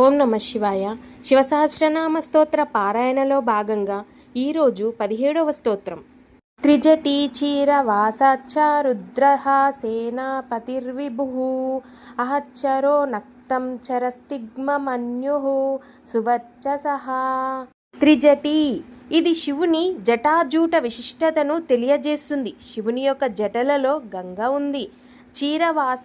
ఓం నమ శివాయ. శివ సహస్రనామ స్తోత్ర పారాయణలో భాగంగా ఈరోజు పదిహేడవ స్తోత్రం. త్రిజటీ చీర వాసాచ్చ సేనాపతిర్విభు అహచ్చరో నక్తం చరస్తిగ్మమన్యు. సహా త్రిజటి. ఇది శివుని జటాజూట విశిష్టతను తెలియజేస్తుంది. శివుని యొక్క జటలలో గంగ ఉంది. చీరవాస.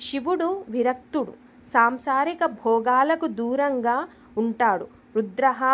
శివుడు విరక్తుడు. సాంసారిక భోగాలకు దూరంగా ఉంటాడు. రుద్రహ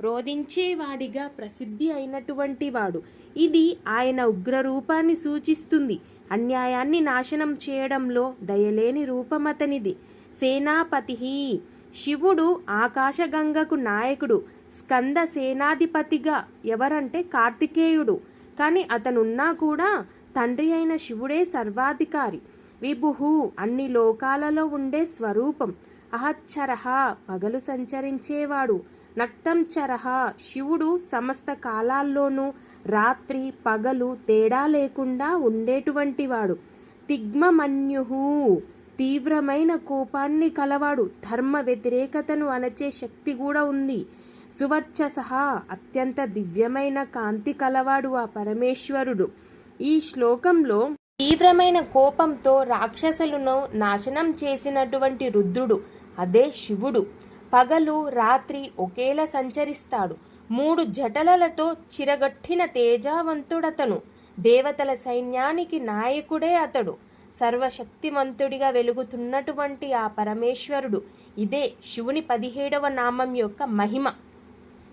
రోధించేవాడిగా ప్రసిద్ధి అయినటువంటి వాడు. ఇది ఆయన ఉగ్రరూపాన్ని సూచిస్తుంది. అన్యాయాన్ని నాశనం చేయడంలో దయలేని రూపమతనిది. సేనాపతి శివుడు ఆకాశగంగకు నాయకుడు. స్కంద సేనాధిపతిగా ఎవరంటే కార్తికేయుడు. కానీ అతనున్నా కూడా తండ్రి అయిన శివుడే సర్వాధికారి. విభుహు అన్ని లోకాలలో ఉండే స్వరూపం. అహచ్చరహ పగలు సంచరించేవాడు. నక్తం చరహ శివుడు సమస్త కాలాల్లోనూ రాత్రి పగలు తేడా లేకుండా ఉండేటువంటి వాడు తిగ్మమన్యుహు తీవ్రమైన కోపాన్ని కలవాడు. ధర్మ వ్యతిరేకతను అణచే శక్తి కూడా ఉంది. సువర్చస అత్యంత దివ్యమైన కాంతి కలవాడు ఆ పరమేశ్వరుడు. ఈ శ్లోకంలో తీవ్రమైన కోపంతో రాక్షసులను నాశనం చేసినటువంటి రుద్రుడు అదే శివుడు. పగలు రాత్రి ఒకేలా సంచరిస్తాడు. మూడు జటలలతో చిరగట్టిన తేజావంతుడతను. దేవతల సైన్యానికి నాయకుడే అతడు. సర్వశక్తిమంతుడిగా వెలుగుతున్నటువంటి ఆ పరమేశ్వరుడు. ఇదే శివుని పదిహేడవ నామం యొక్క మహిమ.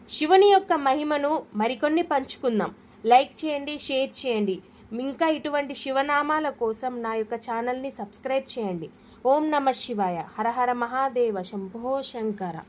శివుని యొక్క మహిమను మరికొన్ని పంచుకుందాం. లైక్ చేయండి షేర్ చేయండి. ఇంకా ఇటువంటి శివనామాల కోసం నా యొక్క ఛానల్ని సబ్స్క్రైబ్ చేయండి. ఓం నమ శివాయ. హర హర మహాదేవ. శంభో శంకర.